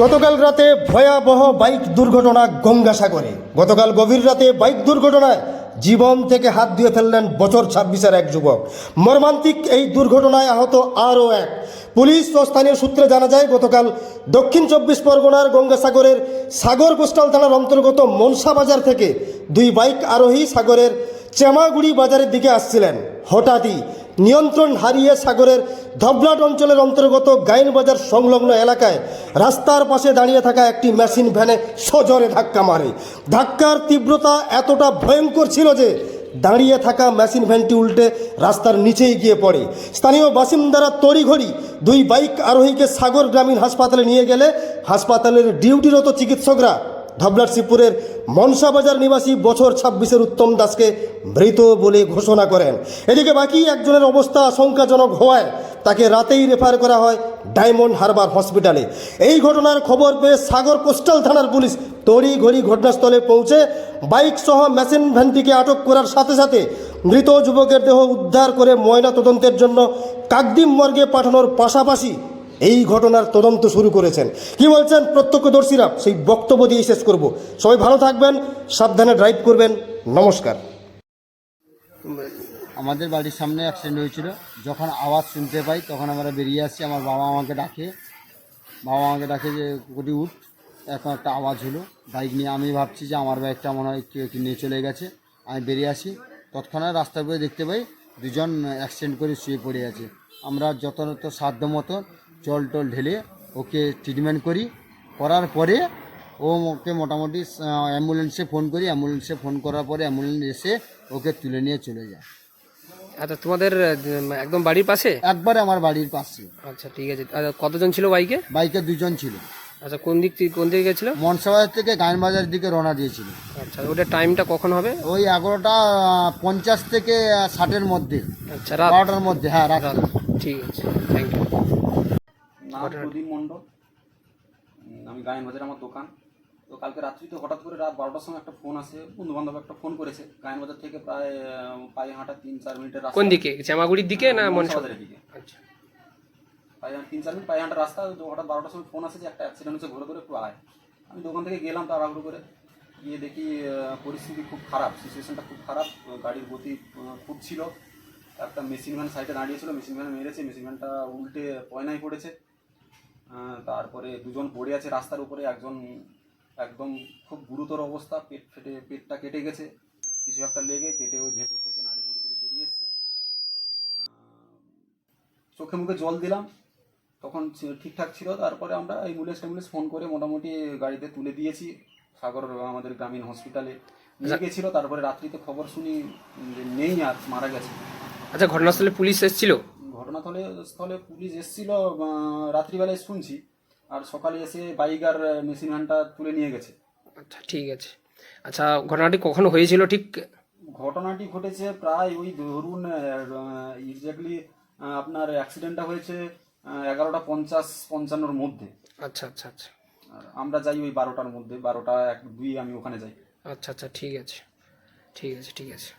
গতকাল রাতে ভয়াবহ বাইক দুর্ঘটনা গঙ্গাসাগরে। গতকাল গভীর রাতে বাইক দুর্ঘটনায় জীবন থেকে হাত দিয়ে ফেললেন বছর ছাব্বিশের এক যুবক। মর্মান্তিক এই দুর্ঘটনায় আহত আরও এক। পুলিশ ও স্থানীয় সূত্রে জানা যায়, গতকাল দক্ষিণ চব্বিশ পরগনার গঙ্গাসাগরের সাগর কোস্টাল থানার অন্তর্গত মনসা বাজার থেকে দুই বাইক আরোহী সাগরের চেমাগুড়ি বাজারের দিকে আসছিলেন। হঠাৎই নিয়ন্ত্রণ হারিয়ে সাগরের ধবলাট অঞ্চলের অন্তর্গত গাইন বাজার সংলগ্ন এলাকায় রাস্তার পাশে দাঁড়িয়ে থাকা একটি মেশিন ভ্যানে সজোরে ধাক্কা মারে। ধাক্কার তীব্রতা এতটা ভয়ঙ্কর ছিল যে দাঁড়িয়ে থাকা মেশিন ভ্যানটি উল্টে রাস্তার নিচেই গিয়ে পড়ে। স্থানীয় বাসিন্দারা তড়িঘড়ি দুই বাইক আরোহীকে সাগর গ্রামীণ হাসপাতালে নিয়ে গেলে হাসপাতালের ডিউটিরত চিকিৎসকরা ধবলার শিবপুরের মনসাবাজার নিবাসী বছর ছাব্বিশের উত্তম দাসকে মৃত বলে ঘোষণা করেন। এদিকে বাকি একজনের অবস্থা আশঙ্কাজনক হওয়ায় তাকে রাতেই রেফার করা হয় ডায়মন্ড হারবার হসপিটালে। এই ঘটনার খবর পেয়ে সাগর কোস্টাল থানার পুলিশ তড়ি ঘড়ি ঘটনাস্থলে পৌঁছে বাইক সহ মেশিন ভ্যানটিকে আটক করার সাথে সাথে মৃত যুবকের দেহ উদ্ধার করে ময়না তদন্তের জন্য কাকদিম মর্গে পাঠানোর পাশাপাশি এই ঘটনার তদন্ত শুরু করেছেন। কি বলছেন প্রত্যক্ষদর্শীরা? সেই বক্তব্য দিয়ে শেষ করব। সবাই ভালো থাকবেন, সাবধানে ড্রাইভ করবেন। নমস্কার। আমাদের বাড়ির সামনে অ্যাক্সিডেন্ট হয়েছিল। যখন আওয়াজ শুনতে পাই, তখন আমরা বেরিয়ে আসি আমার বাবা আমাকে ডাকে। বাবা আমাকে ডাকে যে কুকুটি উঠ। এখন একটা আওয়াজ হলো। বাইক নিয়ে আমি ভাবছি যে, আমার বাইকটা মনে হয় কেউ নিয়ে চলে গেছে। আমি বেরিয়ে আসি। তৎক্ষণাৎ রাস্তার উপরে দেখতে পাই, দুজন অ্যাক্সিডেন্ট করে শুয়ে পড়ে আছে। আমরা যথাযথ সাধ্য মতো জল টল ঢেলে ওকে ট্রিটমেন্ট করি। করার পরে ও ওকে মোটামুটি অ্যাম্বুলেন্সে ফোন করি। অ্যাম্বুলেন্সে ফোন করার পরে অ্যাম্বুলেন্স এসে ওকে তুলে নিয়ে চলে যায়। আচ্ছা তোমাদের একদম বাড়ির পাশে? একবারে আমার বাড়ির পাশে। আচ্ছা ঠিক আছে। কতজন ছিল বাইকে? বাইকে দুজন ছিল। আচ্ছা কোন দিক থেকে কোন দিকে গেছিল? মনসাবাজার থেকে গায়নবাজারের দিকে রওনা দিয়েছিল। আচ্ছা ওটার টাইমটা কখন হবে? ওই এগারোটা পঞ্চাশ থেকে ষাটের মধ্যে। আচ্ছা বারোটার মধ্যে হ্যাঁ রাত। ঠিক আছে থ্যাংক ইউ নাম প্রদীপ মণ্ডল। আমি গায়ন বাজার আমার দোকান। তো কালকে রাত্রিতে হঠাৎ করে রাত বারোটার সময় একটা ফোন আসে বন্ধু বান্ধব একটা ফোন করেছে। গায়ন বাজার থেকে প্রায় পায়ে হাঁটা তিন চার মিনিটের রাস্তা। কোন দিকে? শ্যামাগুড়ির দিকে না মনসা বাজারের দিকে। আচ্ছা। পায়ে হাঁটা- তিন চার মিনিট পায়ে হাঁটা রাস্তা তো হঠাৎ বারোটার সময় ফোন আসে যে একটা অ্যাক্সিডেন্ট হচ্ছে ঘুরে ঘুরে একটু আয়। আমি দোকান থেকে গেলাম তাড়াহুড়ো করে। গিয়ে দেখি পরিস্থিতি খুব খারাপ সিচুয়েশনটা খুব খারাপ। গাড়ির গতি খুব ছিল একটা মেশিন ভ্যান সাইডে দাঁড়িয়েছিল মেশিন ভ্যান মেরেছে মেশিন ভ্যানটা উল্টে পয়নায় পড়েছে। তারপরে দুজন পড়ে আছে রাস্তার উপরে একজন একদম খুব গুরুতর অবস্থা পেট ফেটে পেটটা কেটে গেছে কিছু একটা লেগে কেটে ওই ভেতর থেকে নাড়ি বুড়িগুলো বেরিয়ে এসছে। চোখে মুখে জল দিলাম তখন ঠিকঠাক ছিল তারপরে আমরা অ্যাম্বুলেন্স ট্যাম্বুলেন্স ফোন করে মোটামুটি গাড়িতে তুলে দিয়েছি সাগর আমাদের গ্রামীণ হসপিটালে। নিয়ে গেছিল তারপরে রাত্রিতে খবর শুনি যে নেই আর মারা গেছে। আচ্ছা ঘটনাস্থলে পুলিশ এসেছিল? ঘটনাস্থলে স্থলে পুলিশ এসেছিল রাত্রিবেলায় শুনছি। আর সকালে এসে বাইক আর মেশিন ভ্যানটা তুলে নিয়ে গেছে। আচ্ছা ঠিক আছে। আচ্ছা ঘটনাটি কখন হয়েছিল ঠিক? ঘটনাটি ঘটেছে প্রায় ওই ধরুন এক্স্যাক্টলি আপনার অ্যাক্সিডেন্টটা হয়েছে এগারোটা পঞ্চাশ পঞ্চান্নর মধ্যে। আচ্ছা আচ্ছা আচ্ছা। আমরা যাই ওই বারোটার মধ্যে বারোটা এক দুই আমি ওখানে যাই। আচ্ছা আচ্ছা ঠিক আছে। ঠিক আছে ঠিক আছে।